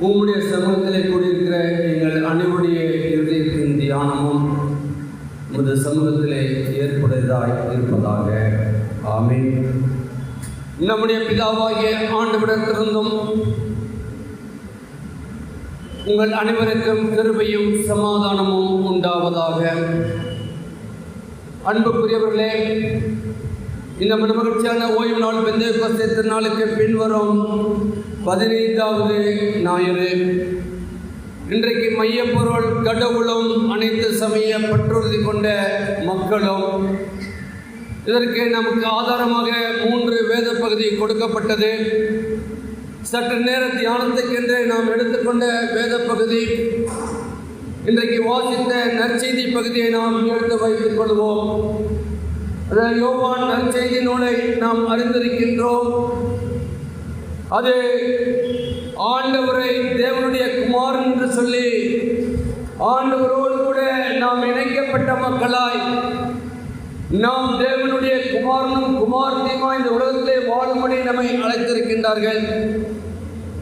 உம்முடைய சமூகத்திலே கூடியிருக்கிற எங்கள் அனைவருடைய இருதயத்தின் தியானமும் உமது சமூகத்திலே ஏற்புடையதாய் இருப்பதாக. ஆமீன். நம்முடைய பிதாவாகிய ஆண்டவிடத்திலிருந்தும் உங்கள் அனைவருக்கும் கிருபையும் சமாதானமும் உண்டாவதாக. அன்புக்குரியவர்களே இந்த மகிழ்ச்சியான ஓய்வு நாள் பெந்தை திருநாளுக்கு பின்வரும் பதினைந்தாவது ஞாயிறு. இன்றைக்கு மையப்பொருள் கடவுளும் அனைத்து சமய பற்றுறுதி கொண்ட மக்களும் இதற்கு நமக்கு ஆதாரமாக மூன்று வேத பகுதி கொடுக்கப்பட்டது. சற்று நேர தியானத்துக்கென்று நாம் எடுத்துக்கொண்ட வேத பகுதி. இன்றைக்கு வாசித்த நற்செய்தி பகுதியை நாம் எடுத்து வைத்துக் கொள்வோம். அதாவது யோவான் நற்செய்தி நூலை நாம் அறிந்திருக்கின்றோம். அது ஆண்டவரை தேவனுடைய குமாரன் என்று சொல்லி ஆண்டவரோடு கூட நாம் இணைக்கப்பட்ட மக்களாய் நாம் தேவனுடைய குமாரனும் குமாரத்தையுமா இந்த உலகத்திலே வாழும்படி நம்மை அழைத்திருக்கின்றார்கள்.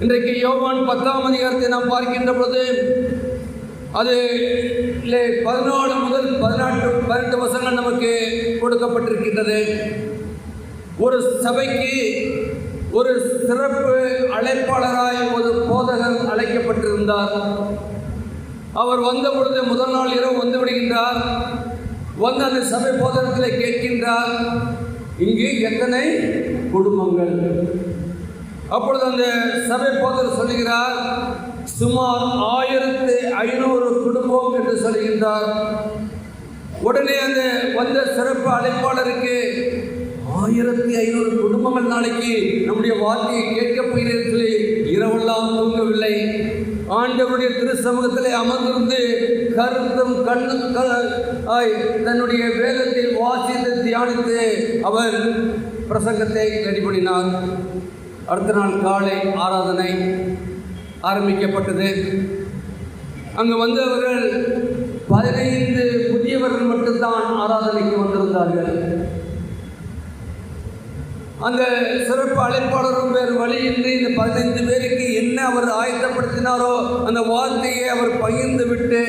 இன்றைக்கு யோவான் பத்தாம் அதிகாரத்தை நாம் பார்க்கின்ற பொழுது அது பதினாலு முதல் பதினாட்டு பதினெட்டு வசங்கள் நமக்கு கொடுக்கப்பட்டிருக்கின்றது. ஒரு சபைக்கு ஒரு சிறப்பு அழைப்பாளராய் ஒரு போதகர் அழைக்கப்பட்டிருந்தார். அவர் வந்த பொழுது முதல் நாள் இரவு வந்து விடுகின்றார். வந்து அந்த சபை போதகத்தில் கேட்கின்றார். இங்கு எத்தனை குடும்பங்கள்? அப்பொழுது அந்த சபை போதகர் சொல்லுகிறார் சுமார் ஆயிரத்து ஐநூறு குடும்பம் என்று சொல்கின்றார் உடனே அந்த வந்த சிறப்பு அழைப்பாளருக்கு ஆயிரத்தி ஐநூறு குடும்பங்கள் நாளைக்கு நம்முடைய வார்த்தையை கேட்க போகிறீர்களே இரவெல்லாம் தூங்கவில்லை. ஆண்டவருடைய திரு சமூகத்திலே அமர்ந்திருந்து கருத்தும் கண்ணும் தன்னுடைய வேகத்தில் வாசித்து தியானித்து அவர் பிரசங்கத்தை ரெடி பண்ணினார். அடுத்த நாள் காலை ஆராதனை ஆரம்பிக்கப்பட்டது. அங்கு வந்தவர்கள் பதினைந்து புதியவர்கள் மட்டும்தான் ஆராதனைக்கு வந்திருந்தார்கள். அந்த சிறப்பு அழைப்பாளரும் வேறு வழியின்றி இந்த பதினைந்து பேருக்கு என்ன அவர் ஆயத்தப்படுத்தினாரோ அந்த வார்த்தையை அவர் பகிர்ந்து விட்டு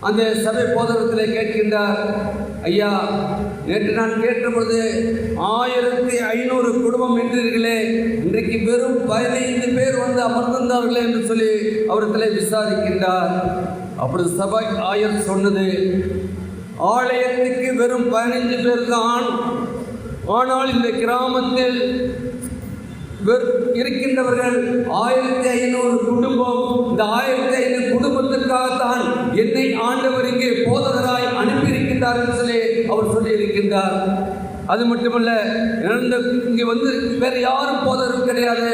அந்த சபை போதகத்தில் கேட்கின்றார் ஐயா நேற்று நான் கேட்டபொழுது ஆயிரத்தி ஐநூறு குடும்பம் என்றீர்களே இன்றைக்கு வெறும் பதினைந்து பேர் வந்து அமர்ந்திருந்தார்களே என்று சொல்லி அவரிடத்தில் விசாரிக்கின்றார். அப்படி சபை ஆயர் சொன்னது ஆலயத்துக்கு வெறும் பதினைஞ்சு பேர் தான் ஆனால் இந்த கிராமத்தில் இருக்கின்றவர்கள் ஆயிரத்தி ஐநூறு குடும்பம் இந்த ஆயிரத்தி ஐநூறு குடும்பத்திற்காகத்தான் என்னை ஆண்டவர் இங்கே போதகராய் அனுப்பியிருக்கின்றார் என்று சொல்லி அவர் சொல்லியிருக்கின்றார். அது மட்டுமல்ல இந்த இங்கே வந்து வேற யாரும் போதரும் கிடையாது.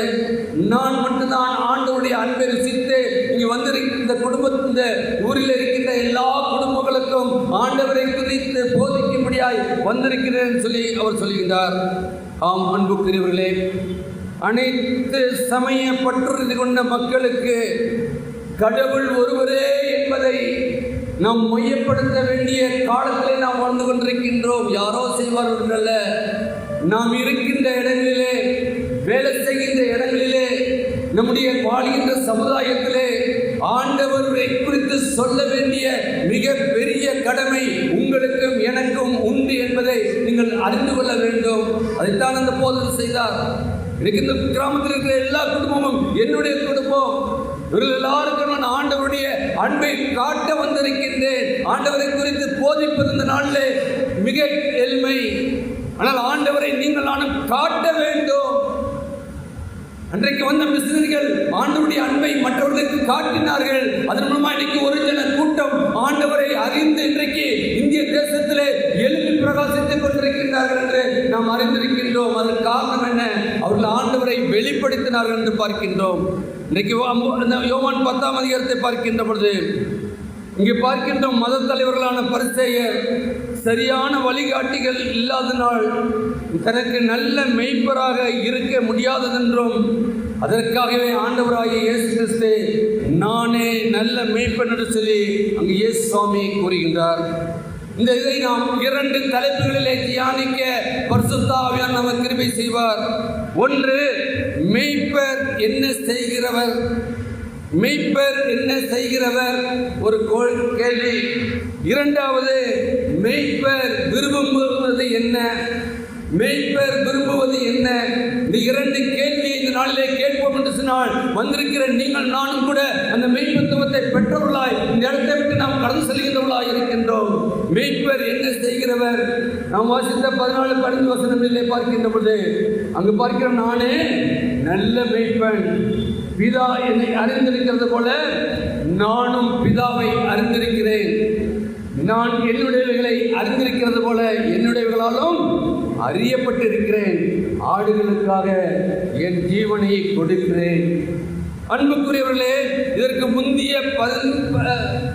நான் மட்டும்தான் ஆண்டவருடைய அன்பை ருசித்து இங்கே வந்து இந்த குடும்ப இந்த ஊரில் இருக்கின்ற எல்லா குடும்பங்களுக்கும் ஆண்டவரை குறித்து வந்திருக்கிறேன் சொல்லி அவர் சொல்லுகின்றார் ஆம் அன்புக்குரியவர்களே அனைத்து சமய பற்றுறுதி கொண்ட மக்களுக்கு கடவுள் ஒருவரே என்பதை நாம் மையப்படுத்த வேண்டிய காலத்தில் நாம் வாழ்ந்து கொண்டிருக்கின்றோம். யாரோ செய்வார்கள் அல்ல. நாம் இருக்கின்ற இடங்களிலே வேலை செய்கின்ற இடங்களிலே நம்முடைய வாழ்கின்ற சமுதாயத்திலே ஆண்டவரை குறித்து சொல்ல வேண்டிய மிக பெரிய கடமை உங்களுக்கும் எனக்கும் உண்டு என்பதை நீங்கள் அறிந்து கொள்ள வேண்டும். அதைத்தான் அந்த போதல் செய்தார். எனக்கு இந்த கிராமத்தில் இருக்கிற எல்லா குடும்பமும் என்னுடைய குடும்பம். இவர்கள் எல்லாருக்கும் நான் ஆண்டவருடைய அன்பை காட்ட வந்திருக்கின்றேன். ஆண்டவரை குறித்து போதிப்பது இந்த நாளில் மிக எளிமை ஆனால் ஆண்டவரை நீங்கள் நானும் காட்ட வேண்டும். அன்றைக்கு வந்த மிஸ்னரிகள் ஆண்டவருடைய அன்பை மற்றவர்களுக்கு காட்டினார்கள். அதன் மூலமா இன்னைக்கு ஒரு ஜன கூட்டம் ஆண்டவரை அறிந்து இன்றைக்கு இந்திய தேசத்திலே எழுப்பி பிரகாசித்துக் கொண்டிருக்கின்றார்கள் என்று நாம் அறிந்திருக்கின்றோம். அதன் காரணம் என்ன? அவர்கள் ஆண்டவரை வெளிப்படுத்தினார்கள் என்று பார்க்கின்றோம். இன்றைக்கு யோவான் பத்தாம் அதிகாரத்தை பார்க்கின்ற பொழுது இங்கே பார்க்கின்றோம் மத தலைவர்களான பரிசெயர் சரியான வழிகாட்டிகள் இல்லாதனால் தனக்கு நல்ல மெய்ப்பராக இருக்க முடியாததென்றும் அதற்காகவே ஆண்டவராகிய இயேசு கிறிஸ்து நானே நல்ல மெய்ப்பன் என்று சொல்லி அங்கு இயேசு சுவாமி கூறுகின்றார். இந்த இதை நாம் இரண்டு தலைப்புகளிலே தியானிக்க பரிசுத்தாவியார் நமக்கு கிருபை செய்வார். ஒன்று மெய்ப்பர் என்ன செய்கிறவர்? மெய்ப்பர் என்ன செய்கிறவர்? ஒரு கோள் கேள்வி. இரண்டாவது மெய்ப்பர் விரும்புவது என்ன? மெய்ப்பர் விரும்புவது என்ன? இந்த இரண்டு கேள்வியை இந்த நாளிலே கேட்போம் என்று சொன்னால் வந்திருக்கிற நீங்கள் நானும் கூட அந்த மெய்ப்பத்துவத்தை பெற்றவர்களாய் இந்த இடத்தை விட்டு நாம் கடந்து செல்கின்றவர்களாய் இருக்கின்றோம். மெய்ப்பர் என்ன செய்கிறவர்? நாம் வாசித்த பதினாலு பதினஞ்சு வசனங்களிலே பார்க்கின்ற பொழுது அங்கு பார்க்கிற நானே நல்ல மெய்ப்பன் பிதா என்னை அறிந்திருக்கிறது போல நானும் பிதாவை அறிந்திருக்கிறேன். நான் என்னுடையவைகளை அறிந்திருக்கிறது போல என்னுடையவர்களாலும் அறியப்பட்டிருக்கிறேன். ஆடுகளுக்காக என் ஜீவனை கொடுக்கிறேன். அன்புக்குரியவர்களே இதற்கு முந்தைய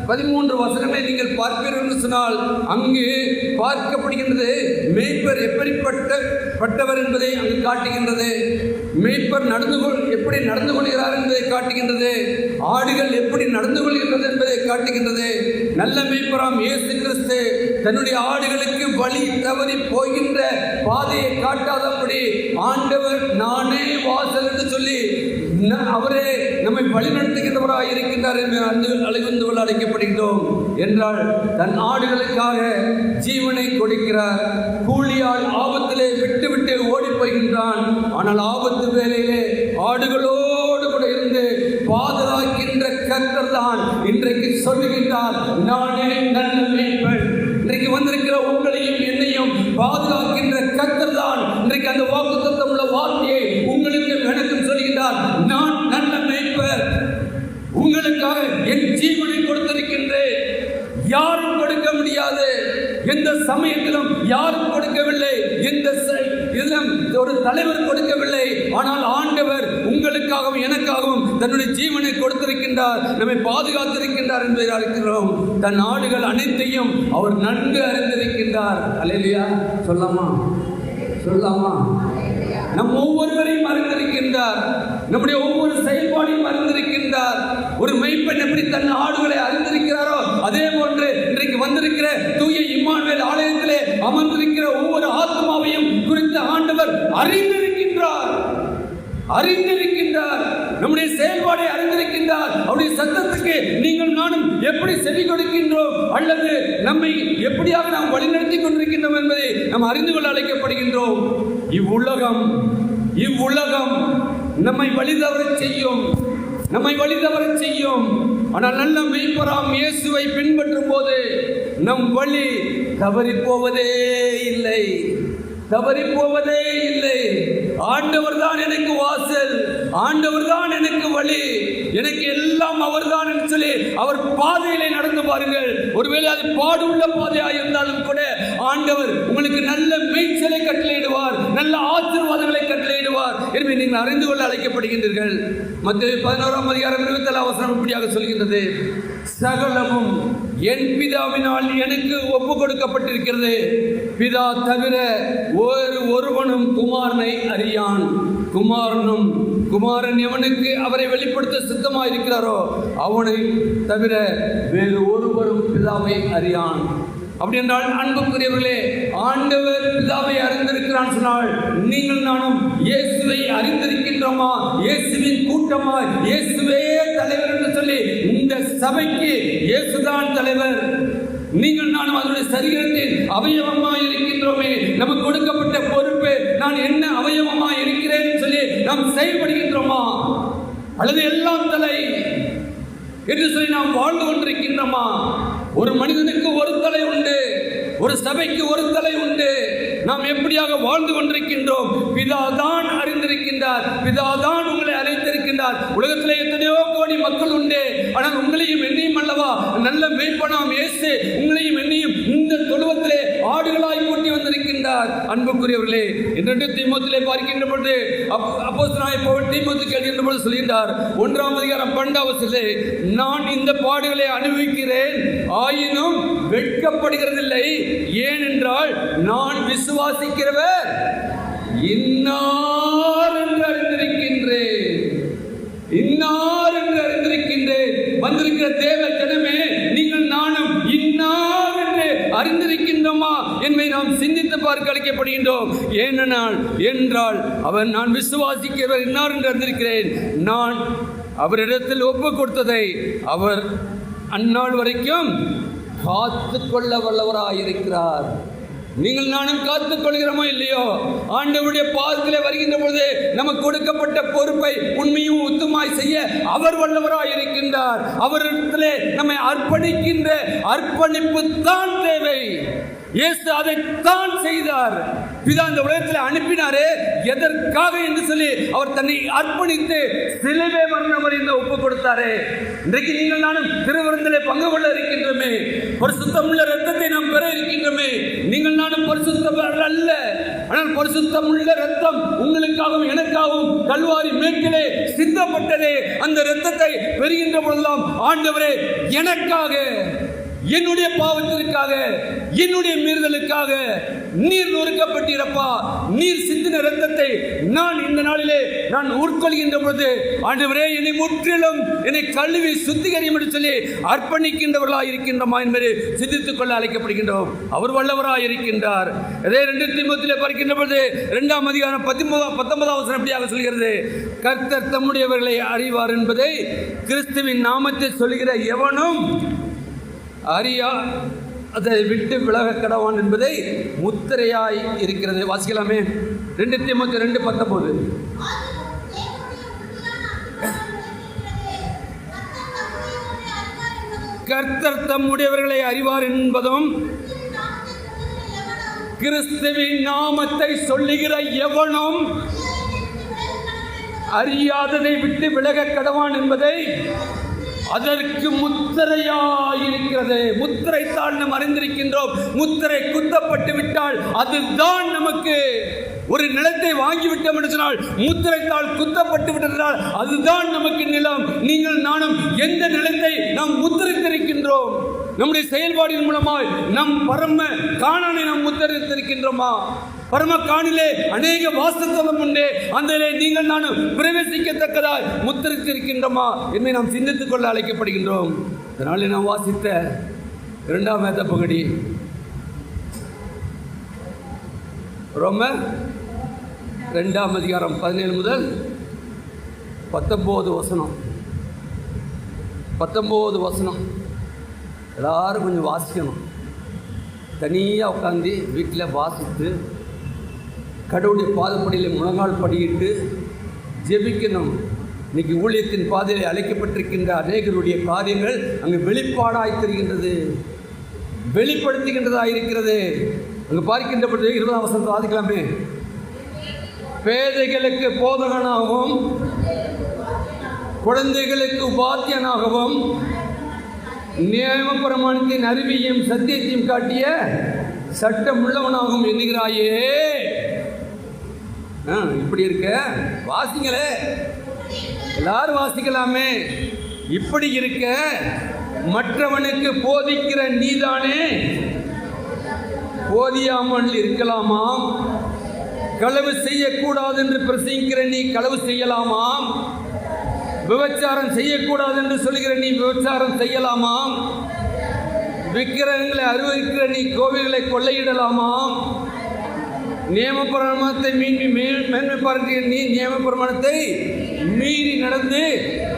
பதிமூன்று வசனங்களை நீங்கள் பார்ப்பீர்கள் என்று சொன்னால் அங்கு பார்க்கப்படுகின்றது மேய்ப்பர் எப்படிப்பட்ட பட்டவர் என்பதை அங்கு காட்டுகின்றது. மீட்பர் நடந்து கொள் எப்படி நடந்து கொள்கிறார் என்பதை காட்டுகின்றது. ஆடுகள் எப்படி நடந்து கொள்கின்றது என்பதை காட்டுகின்றது. நல்ல மீட்பராம் இயேசு கிறிஸ்து தன்னுடைய ஆடுகளுக்கு வழி தவறி போகின்ற பாதையை காட்டாதபடி ஆண்டவர் நானே வாசல் என்று சொல்லி அவரே நம்மை வழிநடத்துகின்றவராக இருக்கின்றார் என்று அன்று அழைந்து கொள்ள அழைக்கப்படுகின்றோம். என்றால் தன் ஆடுகளுக்காக ஜீவனை கொடுக்கிறார். கூலியால் ஆபத்து விட்டு போகின்றான் ஆனால் ஆபத்து வேலையிலே ஆடுகளோடு கூட இருந்து பாதுகாக்கின்ற கத்தர் தான் இன்றைக்கு சொல்லுகின்றார் நானே நல்ல மேய்ப்பன். இன்றைக்கு வந்திருக்கிற உங்களையும் என்னையும் பாதுகாக்கின்ற கத்தர் தான் இன்றைக்கு அந்த வாக்குத்தத்தம் உள்ள வார்த்தையை உங்களுக்கு எனக்கும் சொல்கின்றார் நான் நல்ல மேய்ப்பர் உங்களுக்காக என் ஜீவனை கொடுத்திருக்கின்றேன். யாரும் கொடுக்க முடியாது. எந்த சமயத்திலும் யாரும் கொடுக்கவில்லை. எந்த ச- ஒரு தலைவர் கொடுக்கவில்லை. ஆனால் ஆண்டவர் உங்களுக்காகவும் எனக்காகவும் தன்னுடைய ஜீவனை கொடுத்திருக்கின்றார். நம்மை பாதுகாத்திருக்கின்றார் என்பதை அழைக்கிறோம் தன் ஆடுகள் அனைத்தையும் அவர் நன்கு அறிந்திருக்கின்றார். அலையிலியா சொல்லாமா சொல்லாமா நம் ஒவ்வொருவரையும் அறிந்திருக்கின்றார். நம்முடைய ஒவ்வொரு செயல்பாடையும் அறிந்திருக்கின்றார். ஒரு மெய்ப்பெண் எப்படி தன் ஆடுகளை அறிந்திருக்கிறாரோ அதே போன்று இன்றைக்கு வந்திருக்கிற தூய இம்மானுவேல் ஆலயத்திலே அமர்ந்திருக்கிற ஒவ்வொரு ஆத் ஆண்டவர் அறிந்திருக்கின்றார். அறிந்திருக்கின்றார். நம்முடைய செயல்பாடை அறிந்திருக்கின்றார். அவருடைய சத்தத்துக்கு நீங்கள் நானும் எப்படி செவி கொடுக்கின்றோம்? அல்லது நம்மை எப்படியாக நாம் வழிநடத்தி கொண்டிருக்கின்றோம் என்பதை நாம் அறிந்து கொள்ள அழைக்கப்படுகின்றோம். இவ்வுலகம் இவ்வுலகம் நம்மை வழிதவறச் செய்யும். நம்மை வழிதவறச் செய்யும். ஆனால் நல்ல மெய்ப்பராம் இயேசுவை பின்பற்றும் போது நம் வழி தவறி போவதே இல்லை. தவறி போவதே இல்லை. ஆண்டவர் தான் எனக்கு வாசல் ஆண்டவர் தான் எனக்கு வழி. எனக்கு எல்லாம் அவர்தான் என்று சொல்லி அவர் பாதையிலே நடந்து பாருங்கள். ஒருவேளை அது பாடுள்ள பாதையாக இருந்தாலும் கூட ஆண்டவர் உங்களுக்கு நல்ல மேய்ச்சலை கட்டளையிடுவார் நல்ல ஆசிர்வாத கட்டளையிடுவார் நீங்கள் அறிந்து கொள்ள அழைக்கப்படுகின்றீர்கள். மத்திய பதினோராம் அதிகாரம் இருபத்தி அவசரம் இப்படியாக சொல்கின்றது. சகலமும் என் பிதாவினால் எனக்கு ஒப்பு கொடுக்கப்பட்டிருக்கிறது. பிதா தவிர ஒரு ஒருவனும் குமாரனை அறியான். குமாரனும் குமாரன் எவனுக்கு அவரை வெளிப்படுத்த சித்தமாக இருக்கிறாரோ அவனை தவிர வேறு ஒருவரும் பிதாவை அறியான். அப்படி என்றால் அன்புக்குரியவர்களே ஆண்டவர் பிதாவை அறிந்திருக்கிறான் சொன்னால் நீங்கள் நானும் இயேசுவை அறிந்திருக்கின்றோமா? இயேசுவின் கூட்டமா? இயேசுவே தலைவர் என்று சொல்லி இந்த சபைக்கு இயேசுதான் தலைவர். நீங்கள் நானும் அதனுடைய சரீரத்தில் அவயவமா இருக்கின்றோமே நமக்கு கொடுக்கப்பட்ட பொறுப்பு நான் என்ன அவயவமா இருக்கிறேன் சொல்லி நாம் செயல்படுகின்றோமா? அல்லது எல்லாம் தலை என்று சொல்லி நாம் வாழ்ந்து கொண்டிருக்கின்றோமா? ஒரு மனிதனுக்கு ஒரு சபைக்கு ஒரு தலை உண்டு. நாம் எப்படியாக வாழ்ந்து கொண்டிருக்கின்றோம்? பிதாதான் அறிந்திருக்கின்றார். பிதாதான் உங்களை அழைத்திருக்கின்றார். உலகத்திலே எத்தனையோ கோடி மக்கள் உண்டு. ஆனால் உங்களையும் என்னையும் அல்லவா? நல்ல மெய்ப்பனாம் இயேசு. உங்களையும் என்னையும் இந்த தொழுவத்திலே ஆடுகளாய் கூட்டி வந்திருக்கின்றார் அன்புக்குரியவர்களே என்று தீமத்திலே பார்க்கின்ற பொழுது அப்போ தீமத்து கேட்கின்ற பொழுது சொல்கின்றார் ஒன்றாம் அதிகாரம் பன்னெண்டாவசிலே நான் இந்த பாடுகளை அனுபவிக்கிறேன் ஆயினும் வெட்கப்படுகிறதில்லை. ஏனென்றால் நான் விசுவாசிக்கிறவர் இன்னார் என்று அறிந்திருக்கின்றேன். இன்னார் என்று அறிந்திருக்கின்றேன். வந்திருக்கிற தேவ ஜனமே நீங்கள் நானும் இன்னார் என்று என்பதை நாம் சிந்தித்து பார்க்க அழைக்கப்படுகின்றோம் ஏனெனால் என்றால் அவர் நான் விசுவாசிக்கிறவர் என்னார் என்று அறிந்திருக்கிறேன். நான் அவரிடத்தில் ஒப்பு கொடுத்ததை அவர் அந்நாள் வரைக்கும் காத்து கொள்ள வல்லவராயிருக்கிறார். நீங்கள் நானும் காத்துக் கொள்கிறோமோ இல்லையோ? ஆண்டவருடைய பாதத்தில் வருகின்ற பொழுது நமக்கு கொடுக்கப்பட்ட பொறுப்பை உண்மையும் உத்துமாய் செய்ய அவர் வல்லவராய் இருக்கின்றார் அவரிடத்திலே நம்மை அர்ப்பணிக்கின்ற அர்ப்பணிப்பு தான் தேவை. இயேசு அதைத்தான் செய்தார். பிதா இந்த உலகத்தில் அனுப்பினாரே எதற்காக என்று சொல்லி அவர் தன்னை அர்ப்பணித்து சிலவே மரணம் வரை இந்த ஒப்பு கொடுத்தாரே. இன்றைக்கு நீங்கள் நானும் திருவிருந்திலே பங்கு கொள்ள இருக்கின்றோமே. பரிசுத்தமுள்ள ரத்தத்தை நாம் பெற இருக்கின்றோமே. நீங்கள் நானும் பரிசுத்தவர்கள் அல்ல. ஆனால் பரிசுத்தமுள்ள ரத்தம் உங்களுக்காகவும் எனக்காகவும் கல்வாரி மேற்கிலே சிந்தப்பட்டதே. அந்த ரத்தத்தை பெறுகின்ற பொழுதெல்லாம் ஆண்டவரே எனக்காக. என்னுடைய பாவத்திற்காக என்னுடைய மீறுதலுக்காக நீர் நொறுக்கப்பட்டிருப்பா. நீர் சிந்தின ரத்தத்தை நான் இந்த நாளிலே நான் உட்கொள்கின்ற பொழுது ஆண்டவரே என்னை முற்றிலும் என்னை கழுவி சுத்திகரியும் என்று சொல்லி அர்ப்பணிக்கின்றவர்களாக இருக்கின்றமா என்பதை சிந்தித்துக் கொள்ள அழைக்கப்படுகின்றோம். அவர் வல்லவராக இருக்கின்றார். அதே ரெண்டு திமுகத்திலே பார்க்கின்ற பொழுது இரண்டாம் அதிகாரம் பத்தொன்பதாம் பத்தொன்பதாம் வசனம் எப்படியாக சொல்கிறது? கர்த்தர் தம்முடையவர்களை அறிவார் என்பதை கிறிஸ்துவின் நாமத்தை சொல்கிற எவனும் அறியா அதை விட்டு விலக கடவான் என்பதை முத்திரையாய் இருக்கிறது. வாசிக்கலாமே. ரெண்டு தீமத்து ரெண்டு பத்தொம்போது கர்த்தர் தம்முடையவர்களை அறிவார் என்பதும் கிறிஸ்துவின் நாமத்தை சொல்லுகிற எவனும் அறியாததை விட்டு விலக கடவான் என்பதை அதற்கு முத்திரையாயிருக்கிறது. முத்திரைத்தால் நாம் அறிந்திருக்கின்றோம். முத்திரை குத்தப்பட்டு விட்டால் அதுதான் நமக்கு ஒரு நிலத்தை வாங்கிவிட்டோம் என்று சொன்னால் முத்திரைத்தாள் குத்தப்பட்டு விட்டதால் அதுதான் நமக்கு நிலம். நீங்கள் நானும் எந்த நிலத்தை நாம் முத்திரைத்திருக்கின்றோம்? நம்முடைய செயல்பாடின் மூலமாய் நம் பரம காணனை நாம் முத்திரைத்திருக்கின்றோமா? பரமக்காணிலே அநேக வாசத்தலம் உண்டு. அந்த நீங்கள் நானும் பிரவேசிக்கத்தக்கதாய் முத்திரித்திருக்கின்றோமா என்பதை நாம் சிந்தித்துக் கொள்ள அழைக்கப்படுகின்றோம். இதனால் நாம் வாசித்த இரண்டாம் வேத பகுதி. ரொம்ப ரெண்டாம் அதிகாரம் பதினேழு முதல் பத்தொம்போது வசனம். பத்தொம்போது வசனம். எல்லாரும் கொஞ்சம் வாசிக்கணும். தனியாக உட்காந்து வீட்டில் வாசித்து கடவுளுடைய பாதப்படியில் முழங்கால் படியிட்டு ஜெபிக்கணும். இன்னைக்கு ஊழியத்தின் பாதையில் அழைக்கப்பட்டிருக்கின்ற அநேகருடைய காரியங்கள் அங்கு வெளிப்பாடாய் தெரிகின்றது. வெளிப்படுத்துகின்றதா இருக்கிறது. அங்கு பார்க்கின்ற பொழுது இருபதாம் வசனத்தை வாதிக்கலாமே பேதைகளுக்கு போதகனாகவும் குழந்தைகளுக்கு உபாத்தியனாகவும் நியம பிரமாணத்தின் சத்தியத்தையும் காட்டிய சட்டம் உள்ளவனாகவும் எண்ணுகிறாயே. இப்படி இருக்க? வாசிங்களே. எல்லாரும் வாசிக்கலாமே. இப்படி இருக்க மற்றவனுக்கு போதிக்கிற நீதானே? போதியாமல் இருக்கலாமாம்? களவு செய்யக்கூடாது என்று பிரசங்கிக்கிற நீ களவு செய்யலாமாம்? விபச்சாரம் செய்யக்கூடாது என்று சொல்கிற நீ விபச்சாரம் செய்யலாமாம்? விக்கிரகங்களை அறிவிக்கிற நீ கோவில்களை கொள்ளையிடலாமாம்? நியம பிரமாணத்தை மீறி மேன்மை பார்க்கிற நீ நியமபிரமாணத்தை மீறி நடந்து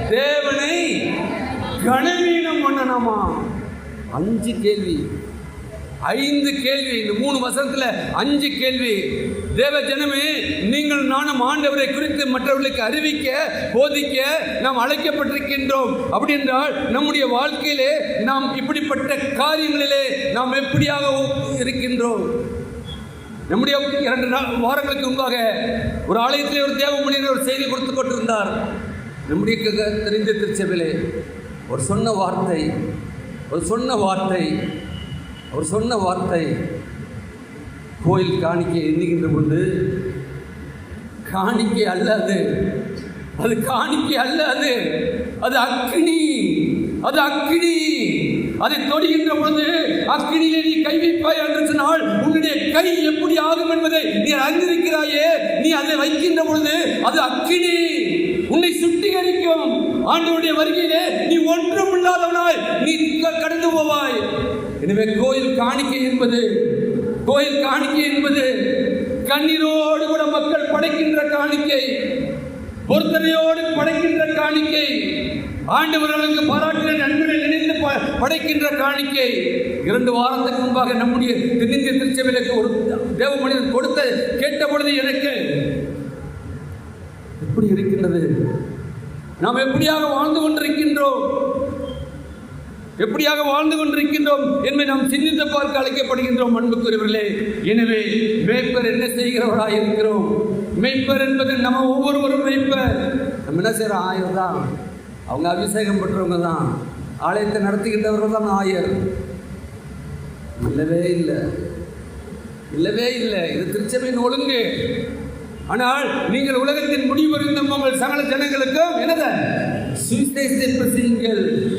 தேவனை கனவீனம் பண்ணணுமா அஞ்சு கேள்வி. ஐந்து கேள்வி. இந்த மூணு வசனத்தில் அஞ்சு கேள்வி. தேவ ஜனமே நீங்கள் நானும் ஆண்டவரை குறித்து மற்றவர்களுக்கு அறிவிக்க போதிக்க நாம் அழைக்கப்பட்டிருக்கின்றோம். அப்படி என்றால் நம்முடைய வாழ்க்கையிலே நாம் இப்படிப்பட்ட காரியங்களிலே நாம் எப்படியாக இருக்கின்றோம்? நம்முடைய இரண்டு நாள் வாரங்களுக்கு முன்பாக ஒரு ஆலயத்திலே ஒரு தேவ ஒரு செய்தி கொடுத்து கொண்டிருந்தார். நம்முடைய தெரிந்த திருச்சபையிலே ஒரு சொன்ன வார்த்தை ஒரு சொன்ன வார்த்தை அவர் சொன்ன வார்த்தை கோயில் காணிக்கை எண்ணுகின்ற பொழுது காணிக்கை அல்ல அது அது காணிக்கை அல்ல அது அது அக்கினி அது அக்கினி அதை தொடுகின்ற பொழுது அக்கினியிலே நீ கை வைப்பாய் என்று சொன்னால் உன்னுடைய கை எப்படி ஆகும் என்பதை நீ அறிந்திருக்கிறாயே. நீ அதை வைக்கின்ற பொழுது அது அக்கினி. உன்னை சுத்திகரிக்கும். ஆண்டவருடைய வருகையிலே நீ ஒன்றும் இல்லாதவனாய் நீ கடந்து போவாய். எனவே கோயில் காணிக்கை என்பது கோயில் காணிக்கை என்பது கண்ணீரோடு கூட மக்கள் படைக்கின்ற காணிக்கை. பொறுத்தனையோடு படைக்கின்ற காணிக்கை. ஆண்டவர்களுக்கு பாராட்டின நண்பர்கள் நினைத்து படைக்கின்ற காணிக்கை இரண்டு வாரத்துக்கு முன்பாக நம்முடைய தென்னிந்திய திருச்சபையிலுக்கு ஒரு தேவ மனிதன் கொடுத்த கேட்ட பொழுது எனக்கு எப்படி இருக்கின்றது? நாம் எப்படியாக வாழ்ந்து கொண்டிருக்கின்றோம்? எப்படியாக வாழ்ந்து கொண்டிருக்கின்றோம் என்பதை நாம் சிந்தித்து பார்க்க அழைக்கப்படுகின்றோம் அன்புக்குரியவர்களே. எனவே மேய்ப்பர் என்ன செய்கிறவராக இருக்கிறோம்? மெய்ப்பர் என்பது நம்ம ஒவ்வொருவரும் மெய்ப்பர். நம்ம என்ன செய்கிறோம் ஆயர் தான். அவங்க அபிஷேகம் பெற்றவங்க தான். ஆலயத்தை நடத்துகின்றவர்கள் தான் ஆயர். இல்லவே இல்லை. இல்லவே இல்லை. இது திருச்சபையின் ஒழுங்கு. ஆனால் நீங்கள் உலகத்தின் முடிவறிந்த உங்கள் சகல ஜனங்களுக்கும் என்னத? சுவிசேஷத்தை பிரசிங்கள்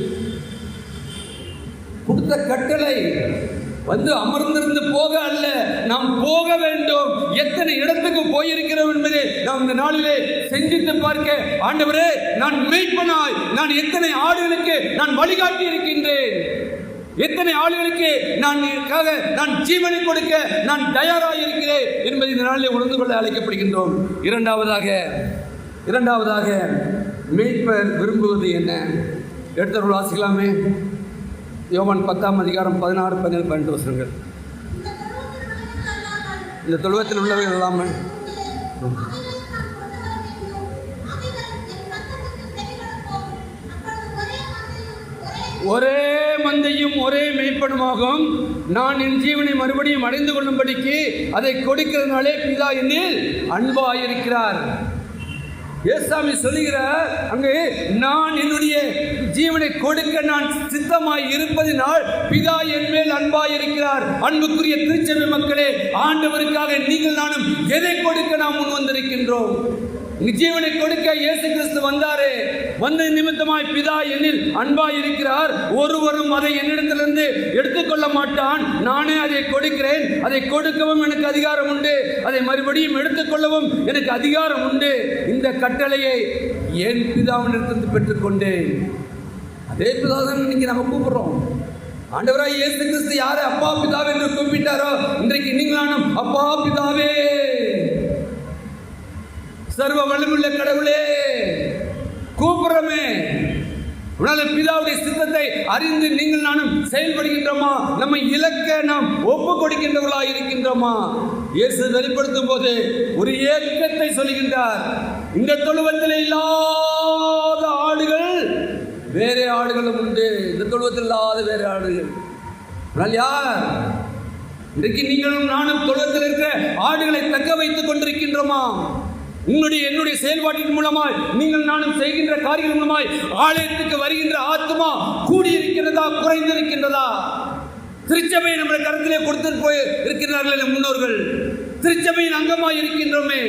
கொடுத்த கட்டளை. வந்து அமர்ந்திருந்து போக அல்ல. நாம் போக வேண்டும். எத்தனை இடத்துக்கு போயிருக்கிறோம் என்பதை நாம் இந்த நாளிலே செஞ்சிட்டு பார்க்க. ஆண்டவரே நான் மீட்பனாய் நான் எத்தனை ஆடுகளுக்கு நான் வழிகாட்டி இருக்கின்றேன் எத்தனை ஆளுகளுக்கு நான் இதற்காக நான் ஜீவனை கொடுக்க நான் தயாராக இருக்கிறேன் என்பதை இந்த நாளிலே உணர்ந்து கொள்ள அழைக்கப்படுகின்றோம். இரண்டாவதாக இரண்டாவதாக மீட்பர் விரும்புவது என்ன? எடுத்தவர்கள் வாசிக்கலாமே. யோவான் பத்தாம் அதிகாரம் பதினாறு பதினேழு பன்னெண்டு வருஷங்கள் இந்த தொழுவத்தில் உள்ளவர்கள் இல்லாமல் ஒரே மந்தையும் ஒரே மெய்ப்பனுமாகும் நான் என் ஜீவனை மறுபடியும் அடைந்து கொள்ளும்படிக்கு அதை கொடுக்கிறதுனாலே பிதா என்னில் அன்பாயிருக்கிறார். ஏசாமி சொல்லுகிறார் அங்கே நான் என்னுடைய ஜீவனை கொடுக்க நான் சித்தமாய் இருப்பதினால் பிதா என் மேல் அன்பாய் இருக்கிறார். அன்புக்குரிய திருச்செல்வி மக்களே ஆண்டவருக்காக நீங்கள் நானும் எதை கொடுக்க நாம் முன் வந்திருக்கின்றோம்? ஜீவனை கொடுக்க இயேசு கிறிஸ்து வந்தாரே. வந்த நிமித்தமாய் பிதா என்னில் அன்பாய் இருக்கிறார் ஒருவரும் அதை என்னிடத்திலிருந்து எடுத்துக்கொள்ள மாட்டான். நானே அதை கொடுக்கிறேன். அதை கொடுக்கவும் எனக்கு அதிகாரம் உண்டு. அதை மறுபடியும் எடுத்துக்கொள்ளவும் எனக்கு அதிகாரம் உண்டு. இந்த கட்டளையை என் பிதாவினிடத்திலிருந்து பெற்றுக்கொண்டேன்? அதே பிதா தான் இன்னைக்கு நம்ம கூப்பிடுறோம். ஆண்டவராய் இயேசு கிறிஸ்து யாரை அப்பா பிதாவே என்று கூப்பிட்டாரோ இன்றைக்கு நீங்களானும் அப்பா பிதாவே. சர்வ வல்லமுள்ள கடவுளே கூப்பிடுறோமே. உடனே பிதாவுடைய சித்தத்தை அறிந்து நீங்கள் நானும் செயல்படுகின்றோமா? நம்ம இலக்க நாம் ஒப்பு கொடுக்கின்றவர்களா இருக்கின்றோமா? இயேசு வெளிப்படுத்தும் போது ஒரு ஏக்கத்தை சொல்கின்றார். இந்த தொழுவத்தில் இல்லாத ஆடுகள் வேற ஆடுகளும் உண்டு. இந்த தொழுவத்தில் இல்லாத வேற ஆடுகள். ஆனால் யார்? இன்றைக்கு நீங்களும் நானும் தொழுவத்தில் இருக்கிற ஆடுகளை தக்க வைத்துக் கொண்டிருக்கின்றோமா? உன்னுடைய என்னுடைய செயல்பாட்டின் மூலமாய் நீங்கள் நானும் செய்கின்ற காரியம் மூலமாய் ஆலயத்துக்கு வருகின்ற ஆத்மா கூடியிருக்கிறதா குறைந்திருக்கின்றதா? திருச்சபை நம்முடைய கருத்திலே கொடுத்துட்டு போய் இருக்கிறார்கள் என் முன்னோர்கள். திருச்சபையின் அங்கமாய் இருக்கின்றோமே.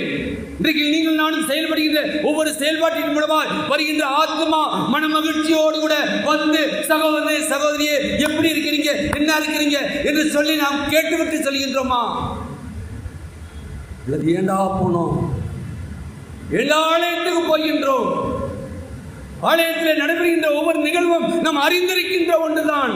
இன்றைக்கு நீங்கள் நானும் செயல்படுகின்ற ஒவ்வொரு செயல்பாட்டின் மூலமாக வருகின்ற ஆத்மா மன மகிழ்ச்சியோடு கூட வந்து சகோதரனே சகோதரியே எப்படி இருக்கிறீங்க? என்ன இருக்கிறீங்க? என்று சொல்லி நாம் கேட்டுவிட்டு சொல்கின்றோமா? ஏண்டா போனோம்? எல்லா ஆலயத்துக்கு போகின்றோம். ஆலயத்தில் நடைபெறுகின்ற ஒவ்வொரு நிகழ்வும் நாம் அறிந்திருக்கின்ற ஒன்றுதான்.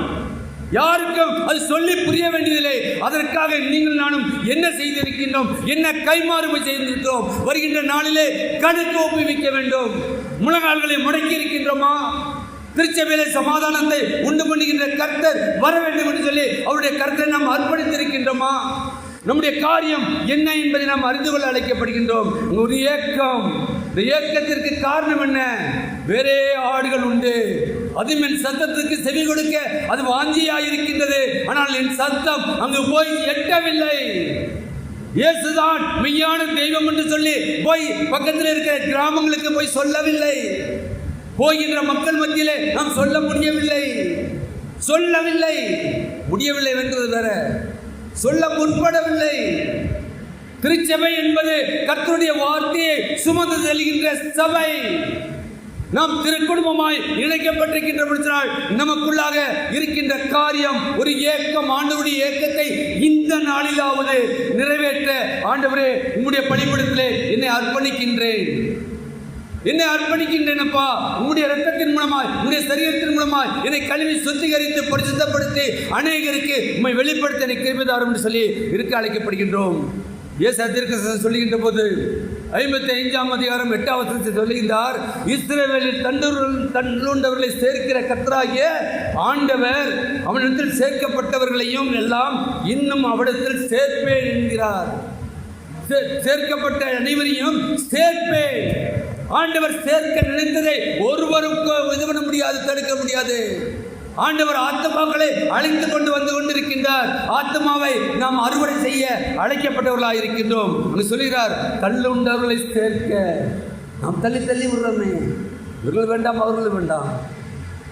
யாருக்கும் அது சொல்லி புரிய வேண்டியதில்லை. அதற்காக நீங்கள் நானும் என்ன செய்திருக்கின்றோம் என்ன கைமாறுமை செய்திருக்கிறோம் வருகின்ற நாளிலே கணக்கு ஒப்புவிக்க வேண்டும். முழங்கால்களை முடக்கி இருக்கின்றோமா? திருச்சபையிலே சமாதானத்தை உண்டு பண்ணுகின்ற கர்த்தர் வர வேண்டும் என்று சொல்லி அவருடைய கர்த்தரை நாம் அர்ப்பணித்திருக்கின்றோமா? நம்முடைய காரியம் என்ன என்பதை நாம் அறிந்து கொள்ள அழைக்கப்படுகின்றோம். ஒரு ஏக்கம் இந்த ஏக்கத்திற்கு காரணம் என்ன? வேறே ஆடுகள் உண்டு. அதுவும் என் சத்தத்துக்கு செவி கொடுக்க அது வாஞ்சியாய் இருக்கின்றது ஆனால் என் சத்தம் அங்கு போய் எட்டவில்லை. இயேசுதான் மெய்யான தெய்வம் என்று சொல்லி போய் பக்கத்தில் இருக்கிற கிராமங்களுக்கு போய் சொல்லவில்லை. போகின்ற மக்கள் மத்தியிலே நாம் சொல்ல முடியவில்லை. சொல்லவில்லை. முடியவில்லை என்றது வேற. சொல்ல முற்படவில்லை. திருச்சபை என்பது கர்த்தருடைய வார்த்தையை சுமந்து செல்கின்ற சபை. நாம் திருக்குடும்பமாய் இணைக்கப்பட்டிருக்கின்ற நமக்குள்ளாக இருக்கின்ற காரியம் ஒரு ஏக்கம் ஆண்டவருடைய ஏக்கத்தை இந்த நாளிலாவது நிறைவேற்ற. ஆண்டவரே உம்முடைய பணிபுரத்திலே என்னை அர்ப்பணிக்கின்றேன். என்னை அர்ப்பணிக்கின்றேனப்பா? உங்களுடைய ரத்தத்தின் மூலமாய் உங்களுடைய சரீரத்தின் மூலமாய் என்னை கழுவி சுத்திகரித்து பரிசுத்தப்படுத்தி அநேகருக்கு உண்மை வெளிப்படுத்த என்னை கிருபிதாரம் என்று சொல்லி இருக்க அழைக்கப்படுகின்றோம். ஏசு அதிர்க்க சொல்லுகின்ற போது ஐம்பத்தி ஐந்தாம் அதிகாரம் எட்டாவது சொல்லுகின்றார் இஸ்ரேவேலில் தண்டூர் தண்டுண்டவர்களை சேர்க்கிற கத்தராகிய ஆண்டவர் அவனிடத்தில் சேர்க்கப்பட்டவர்களையும் எல்லாம் இன்னும் அவனிடத்தில் சேர்ப்பேன் என்கிறார். சே- சேர்க்கப்பட்ட அனைவரையும் சேர்ப்பேன். ஆண்டவர் சேர்க்க நினைத்ததை ஒருவருக்கும் இது பண்ண முடியாது தடுக்க முடியாது. ஆண்டவர் ஆத்மாக்களை அழைத்து கொண்டு வந்து கொண்டிருக்கின்றார். ஆத்மாவை நாம் அறுவடை செய்ய அழைக்கப்பட்டவர்களாக இருக்கின்றோம். அங்கு சொல்கிறார் தள்ளுண்டவர்களை சேர்க்க. நாம் தள்ளி தள்ளி விடுறோமே. இவர்கள் வேண்டாம் அவர்கள் வேண்டாம்.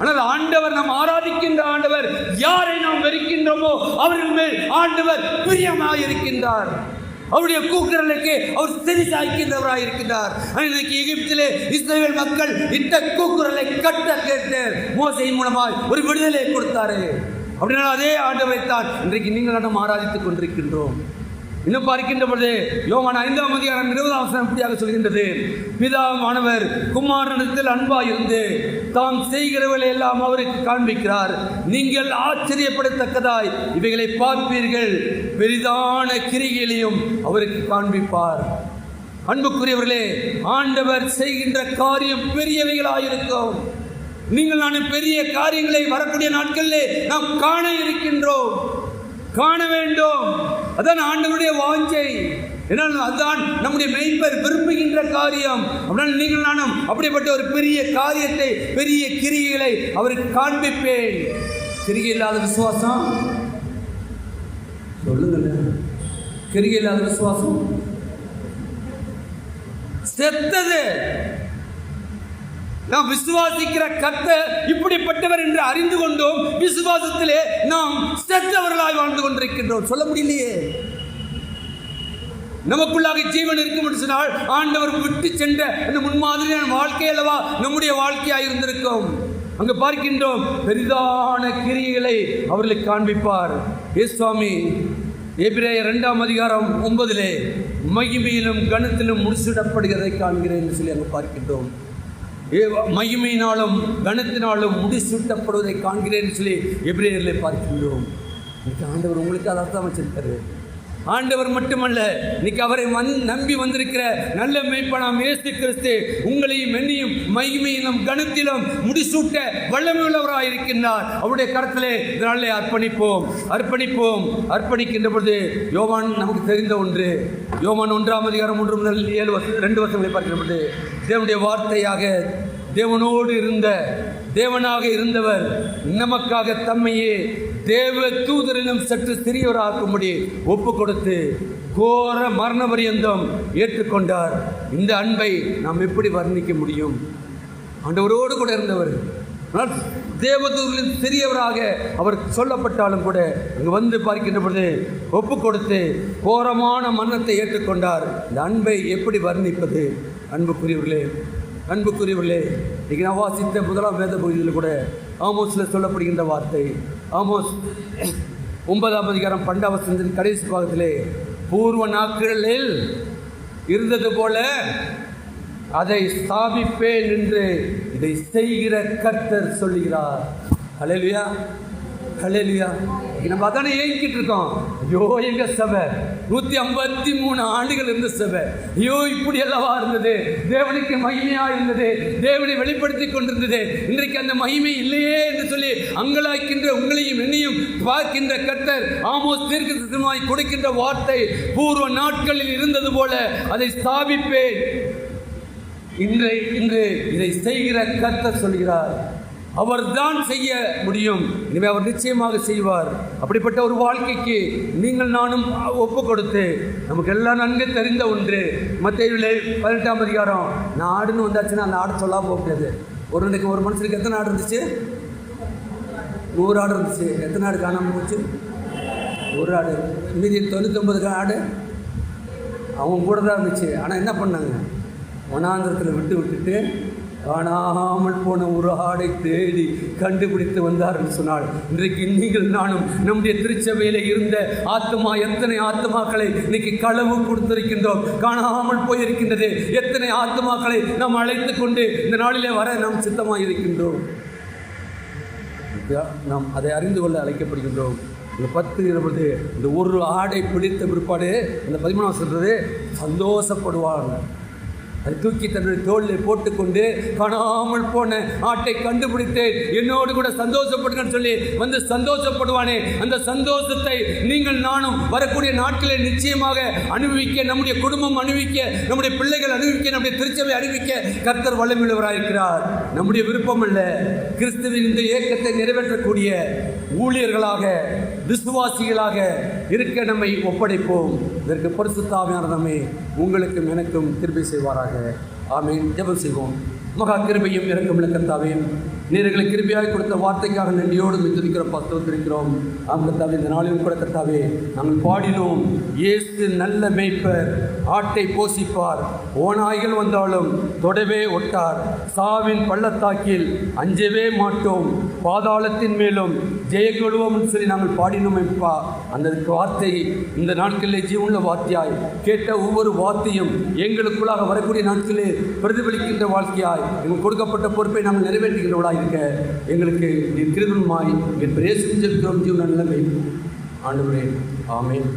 ஆனால் ஆண்டவர் நாம் ஆராதிக்கின்ற ஆண்டவர் யாரை நாம் வெறுக்கின்றோமோ அவர்கள் மேல் ஆண்டவர் பிரியமாக இருக்கின்றார் அவருடைய கூக்குரலுக்கு அவர் செவி சாய்க்கின்றவராக இருக்கின்றார். இன்னைக்கு எகிப்திலே இஸ்ரேல் மக்கள் இந்த கூக்குரலை கட்ட கேட்டு மோசையின் மூலமாய் ஒரு விடுதலை கொடுத்தாரு. அப்படின்னா அதே ஆண்டவரைத்தான் இன்றைக்கு நீங்கள் நடம் ஆராதித்துக் கொண்டிருக்கின்றோம். இன்னும் பார்க்கின்ற பொழுது யோவான் ஐந்தாம் அதிகாரம் இருபதாம் வசனம் இப்படியாக சொல்கின்றது. பிதாவானவர் குமாரனிடத்தில் அன்பாய் இருந்து தாம் செய்கிறவர்களை எல்லாம் அவருக்கு காண்பிக்கிறார். நீங்கள் ஆச்சரியப்படத்தக்கதாய் இவைகளை பார்ப்பீர்கள். பெரிதான கிரிகளையும் அவருக்கு காண்பிப்பார். அன்புக்குரியவர்களே ஆண்டவர் செய்கின்ற காரியம் பெரியவைகளாயிருக்கும். நீங்கள் நான் பெரிய காரியங்களை வரக்கூடிய நாட்களிலே நாம் காண இருக்கின்றோம். காண வேண்டும். அதான் ஆண்டவருடைய வாஞ்சை. ஏன்னால் அதுதான் நம்முடைய மெய்ப்பர் விரும்புகின்ற காரியம். அப்படின்னு நீங்கள் நானும் அப்படிப்பட்ட ஒரு பெரிய காரியத்தை பெரிய கிரிகைகளை அவருக்கு காண்பிப்பேன். கிரிகை இல்லாத விசுவாசம்? சொல்லுங்கள் கிரிகை இல்லாத விசுவாசம்? செத்தது. நாம் விசுவாசிக்கிற கத்த இப்படிப்பட்டவர் என்று அறிந்து கொண்டோம். விசுவாசத்திலே நாம் செத்தவர்களாய் வாழ்ந்து கொண்டிருக்கின்றோம். சொல்ல முடியலையே. நமக்குள்ளாக ஜீவன் இருக்கும் என்று சொன்னால் ஆண்டவர் விட்டு சென்ற அந்த முன்மாதிரியான வாழ்க்கை அல்லவா? நம்முடைய வாழ்க்கையாக இருந்திருக்கும். அங்கு பார்க்கின்றோம் பெரிதான கிரியைகளை அவர்களுக்கு காண்பிப்பார். ஏ சுவாமி எபிரேய ரெண்டாம் அதிகாரம் ஒன்பதிலே மகிமையிலும் கணத்திலும் முடிச்சிடப்படுகிறதை காண்கிறேன் என்று சொல்லி அங்கு பார்க்கின்றோம். மகிமையினாலும் கணத்தினாலும் முடிசூட்டப்படுவதை காண்கிறேன் சொல்லி எப்படி பார்க்கிறோம். ஆண்டவர் உங்களுக்கு அதை அர்த்தம் வச்சிருக்காரு ஆண்டவர் மட்டுமல்ல இன்னைக்கு அவரை வந் நம்பி வந்திருக்கிற நல்ல மேய்ப்பனாம் இயேசு கிறிஸ்து உங்களையும் என்னையும் மகிமையிலும் கணத்திலும் முடிசூட்ட வல்லமை உள்ளவராக இருக்கின்றார். அவருடைய கரத்திலே இதனாலே அர்ப்பணிப்போம். அர்ப்பணிப்போம். அர்ப்பணிக்கின்ற பொழுது யோவான் நமக்கு தெரிந்த ஒன்று. யோவான் ஒன்றாம் அதிகாரம் ஒன்று முதல் ஏழு வருஷம் ரெண்டு வருஷங்களை பார்க்கிற பொழுது தேவனுடைய வார்த்தையாக தேவனோடு இருந்த தேவனாக இருந்தவர் நமக்காக தம்மையே தேவ தூதரிடம் சற்று சிறியவராக்கும்படி ஒப்பு கொடுத்து கோர மரண பரியந்தம் ஏற்றுக்கொண்டார். இந்த அன்பை நாம் எப்படி வர்ணிக்க முடியும்? ஆண்டவரோடு கூட இருந்தவர். ஆனால் தேவதூரில் சிறியவராக அவர் சொல்லப்பட்டாலும் கூட அங்கு வந்து பார்க்கின்ற பொழுது ஒப்பு கொடுத்து கோரமான மன்னத்தை ஏற்றுக்கொண்டார். இந்த அன்பை எப்படி வர்ணிப்பது? அன்புக்குரியவர்களே அன்புக்குரியவர்களே இன்னைக்கு நான் வாசித்த முதலாம் வேத பகுதியில் கூட ஆமோஸில் சொல்லப்படுகின்ற வார்த்தை ஆமோஸ் ஒன்பதாம் அதிகாரம் பண்டாவசந்தின் கடைசி பாகத்திலே பூர்வ நாட்களில் இருந்தது போல அதை ஸ்தாபிப்பேன் என்று இதை செய்கிற கர்த்தர் சொல்லுகிறார். ஹalleluya. ஹalleluya நம்ம அதானே ஏங்கிட்டு இருக்கோம். ஐயோ எங்க சபை? நூத்தி ஐம்பத்தி மூணு ஆண்டுகள் இருந்த சபை. ஐயோ இப்படி அல்லவா இருந்தது? தேவனுக்கு மகிமையா இருந்தது. தேவனை வெளிப்படுத்தி கொண்டிருந்தது. இன்றைக்கு அந்த மகிமை இல்லையே என்று சொல்லி அங்கலாய்க்கின்ற உங்களையும் என்னையும் பார்க்கின்ற கர்த்தர் ஆமோஸ் தீர்க்கதரிசனமாய் கொடுக்கின்ற வார்த்தை பூர்வ நாட்களில் இருந்தது போல அதை ஸ்தாபிப்பேன். இன்றை இன்று இதை செய்கிற கர்த்தர் சொல்கிறார். அவர்தான் செய்ய முடியும். இனிமே அவர் நிச்சயமாக செய்வார். அப்படிப்பட்ட ஒரு வாழ்க்கைக்கு நீங்கள் நானும் ஒப்பு கொடுத்து நமக்கு எல்லாம் நன்கு தெரிந்த ஒன்று. மத்தியிலே பதினெட்டாம் அதிகாரம். நான் ஆடுன்னு வந்தாச்சுன்னா அந்த ஆடு சொல்லாம போக முடியாது ஒரு இன்னைக்கு ஒரு மனுஷனுக்கு எத்தனை ஆடு இருந்துச்சு? நூறு ஆடு இருந்துச்சு. எத்தனை ஆடு காணாமல் போச்சு? ஒரு ஆடு. மீதி தொண்ணூத்தொம்பது ஆடு அவங்க கூட தான் இருந்துச்சு. ஆனால் என்ன பண்ணாங்க? வனாந்திரத்தில் விட்டு விட்டுட்டு காணாமல் போன ஒரு ஆடை தேடி கண்டுபிடித்து வந்தார் என்று சொன்னாள் இன்றைக்கு நீங்கள் நானும் நம்முடைய திருச்சபையில் இருந்த ஆத்மா எத்தனை ஆத்மாக்களை இன்னைக்கு களவு கொடுத்திருக்கின்றோம்? காணாமல் போயிருக்கின்றது. எத்தனை ஆத்மாக்களை நாம் அழைத்து கொண்டு இந்த நாளிலே வர நாம் சித்தமாக இருக்கின்றோம்? நாம் அதை அறிந்து கொள்ள அழைக்கப்படுகின்றோம். இந்த பத்து இருபது இந்த ஒரு ஆடை பிடித்த பிற்பாடு இந்த பதிமூணாம் சொல்றது சந்தோஷப்படுவாங்க அதை தூக்கி தன்னுடைய தோளில் போட்டுக்கொண்டு காணாமல் போன ஆட்டை கண்டுபிடித்தேன். என்னோடு கூட சந்தோஷப்படுங்கன்னு சொல்லி வந்து சந்தோஷப்படுவானே. அந்த சந்தோஷத்தை நீங்கள் நானும் வரக்கூடிய நாட்களில் நிச்சயமாக அனுபவிக்க நம்முடைய குடும்பம் அனுபவிக்க நம்முடைய பிள்ளைகள் அனுபவிக்க நம்முடைய திருச்சபை அனுபவிக்க கர்த்தர் வல்லமிழவராயிருக்கிறார் நம்முடைய விருப்பம் அல்ல கிறிஸ்துவின் இந்த இயக்கத்தை நிறைவேற்றக்கூடிய ஊழியர்களாக விசுவாசிகளாக இருக்க நம்மை ஒப்படைப்போம். இதற்கு பரிசுத்தாவியான நம்மை உங்களுக்கும் எனக்கும் திருப்பி செய்வாராக. ஆமீன். ஜெபம் செய்வோம். மகா கிருபையும் இறக்கும் இலக்கத்தாவையும் நீர்களை கிருபியாக கொடுத்த வார்த்தைக்காக நன்றியோடு துதிக்கிறோம். பஸ்தோத்திருக்கிறோம் ஆம் கர்த்தாவே இந்த நாளிலும் கூட கத்தாவே நாங்கள் பாடினோம். இயேசு நல்ல மேய்ப்பர் ஆட்டை போசிப்பார். ஓநாய்கள் வந்தாலும் தொடவே ஒட்டார். சாவின் பள்ளத்தாக்கில் அஞ்சவே மாட்டோம். பாதாளத்தின் மேலும் ஜெயகொழுவோம் சொல்லி நாங்கள் பாடினோம் எப்பா அந்த வார்த்தை இந்த நாட்களிலே ஜீவனுள்ள வார்த்தையாய் கேட்ட ஒவ்வொரு வார்த்தையும் எங்களுக்குள்ளாக வரக்கூடிய நாட்களிலே பிரதிபலிக்கின்ற வாழ்க்கையாய் எங்கள் கொடுக்கப்பட்ட பொறுப்பை நாங்கள் நிறைவேற்றுகிறவர்களாக இருக்க எங்களுக்கு நீ திருவருமாய் என் பிரேசிக்கிறோம் ஜீவன நிலைமை ஆண்டுகிறேன் ஆமென்.